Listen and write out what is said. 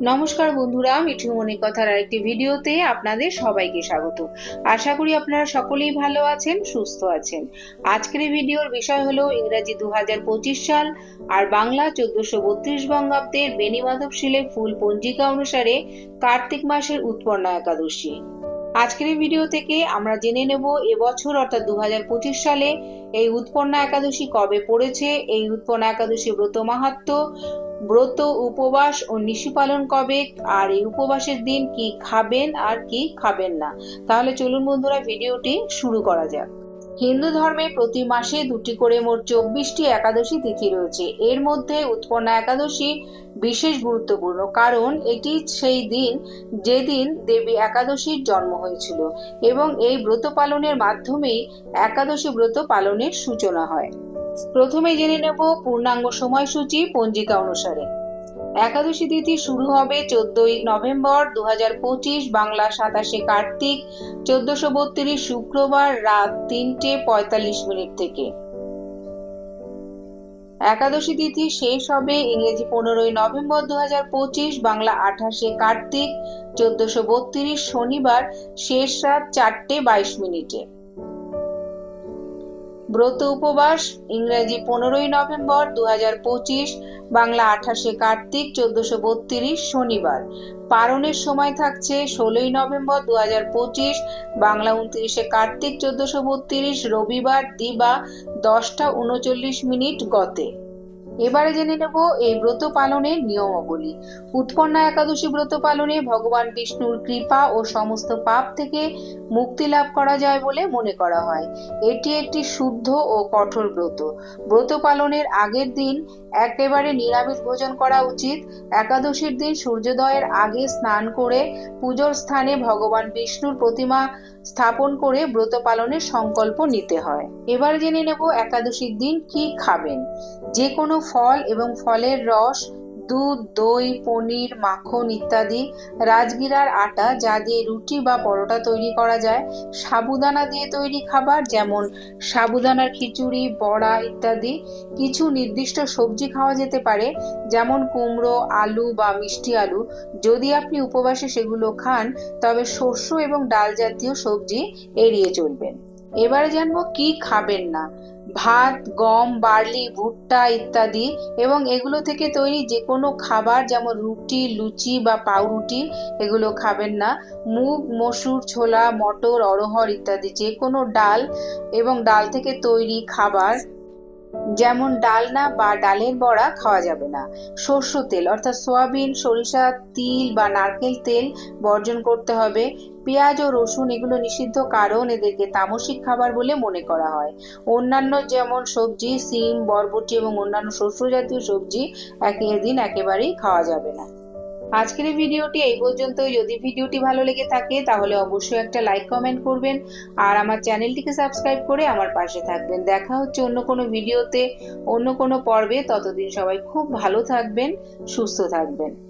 নমস্কার বন্ধুরা মিঠু মনি কথার আরেকটি ভিডিওতে আপনাদের সবাইকে স্বাগত। আশা করি আপনারা সকলেই ভালো আছেন, সুস্থ আছেন। আজকের ভিডিওর বিষয় হলো ইংরাজি দু হাজার পঁচিশ সাল আর বাংলা চোদ্দশো বত্রিশ বঙ্গাব্দের বেনিমাধব শিলে ফুল পঞ্জিকা অনুসারে কার্তিক মাসের উৎপন্ন একাদশী। আজকের এই ভিডিও থেকে আমরা জেনে নেব এবছর, অর্থাৎ দু হাজার পঁচিশ সালে এই উৎপন্না একাদশী কবে পড়েছে, এই উৎপন্না একাদশী ব্রত মাহাত্ম, ব্রত উপবাস ও নিশি পালন কবে, আর এই উপবাসের দিন কি খাবেন আর কি খাবেন না। তাহলে চলুন বন্ধুরা ভিডিওটি শুরু করা যাক। হিন্দু ধর্মে প্রতি মাসে দুটি করে মোট চব্বিশটি একাদশী তিথি রয়েছে। এর মধ্যে উৎপন্না একাদশী বিশেষ গুরুত্বপূর্ণ, কারণ এটি সেই দিন যেদিন দেবী একাদশীর জন্ম হয়েছিল এবং এই ব্রত পালনের মাধ্যমেই একাদশী ব্রত পালনের সূচনা হয়। প্রথমে জেনে নেব পূর্ণাঙ্গ সময়সূচি পঞ্জিকা অনুসারে। একাদশী তিথি শুরু হবে চোদ্দই নভেম্বর দু হাজার পঁচিশ বাংলা সাতাশে কার্তিক, চোদ্দশো বত্রিশ শুক্রবার রাত তিনটে পঁয়তাল্লিশ মিনিট থেকে। একাদশী তিথি শেষ হবে ইংরেজি পনেরোই নভেম্বর দু হাজার পঁচিশ বাংলা আঠাশে কার্তিক, চোদ্দশো বত্রিশ শনিবার শেষ রাত চারটে বাইশ মিনিটে। ব্রত উপবাস, ইংরেজি পনেরোই নভেম্বর দু হাজার পঁচিশ, বাংলা আঠাশে কার্তিক চোদ্দশো বত্রিশ, শনিবার। পারণের সময় থাকছে ষোলোই নভেম্বর দু হাজার পঁচিশ, বাংলা উনত্রিশে কার্তিক চোদ্দশো বত্রিশ, রবিবার দিবা দশটা উনচল্লিশ মিনিট গতে। এবারে জেনে নেব এই ব্রত পালনের নিয়মাবলী। উৎপন্না একাদশী ব্রত পালনে ভগবান বিষ্ণুর কৃপা ও সমস্ত পাপ থেকে মুক্তি লাভ করা যায় বলে মনে করা হয়। এটি একটি শুদ্ধ ও কঠোর ব্রত। ব্রত পালনের আগের দিন একেবারে নিরামিষ ভোজন করা উচিত। একাদশীর দিন সূর্যোদয়ের আগে স্নান করে পুজোর স্থানে ভগবান বিষ্ণুর প্রতিমা স্থাপন করে ব্রত পালনের সংকল্প নিতে হয়। এবার জেনে নেব একাদশীর দিন কি খাবেন। যে কোনো ফল এবং ফলের রস দুধ, দই, পনির, মাখন ইত্যাদি রাজগিরার আটা যা দিয়ে রুটি বা পরোটা তৈরি করা যায়। সাবুদানা দিয়ে তৈরি খাবার যেমন সাবুদানার খিচুড়ি, বড়া ইত্যাদি কিছু নির্দিষ্ট সবজি খাওয়া যেতে পারে, যেমন কুমড়ো, আলু বা মিষ্টি আলু। যদি আপনি উপবাসে সেগুলো খান, তবে শস্য এবং ডাল জাতীয় সবজি এড়িয়ে চলবেন। এবারে জানব কি খাবেন না। ভাত, গম, বার্লি, ভুট্টা ইত্যাদি এবং এগুলো থেকে তৈরি যে কোনো খাবার যেমন রুটি, লুচি বা পাউরুটি, এগুলো খাবেন না। মুগ, মসুর, ছোলা, মটর অরহর ইত্যাদি যে কোনো ডাল এবং ডাল থেকে তৈরি খাবার যেমন ডালনা বা ডালের বড়া খাওয়া যাবে না। সর্ষ তেল, অর্থাৎ সয়াবিন, সরিষা তিল বা নারকেল তেল বর্জন করতে হবে। পেঁয়াজ ও রসুন এগুলো নিষিদ্ধ কারণ এদেরকে তামসিক খাবার বলে মনে করা হয়। অন্যান্য যেমন সবজি, সিম, বরবটি এবং অন্যান্য শস্য জাতীয় সবজি একই দিন একেবারেই খাওয়া যাবে না। আজকের ভিডিওটি এই পর্যন্তই। যদি ভিডিওটি ভালো লেগে থাকে, তাহলে অবশ্যই একটা লাইক, কমেন্ট করবেন আর আমার চ্যানেলটিকে সাবস্ক্রাইব করে আমার পাশে থাকবেন। দেখা হচ্ছে অন্য কোনো ভিডিওতে, অন্য কোনো পর্বে। ততদিন সবাই খুব ভালো থাকবেন, সুস্থ থাকবেন।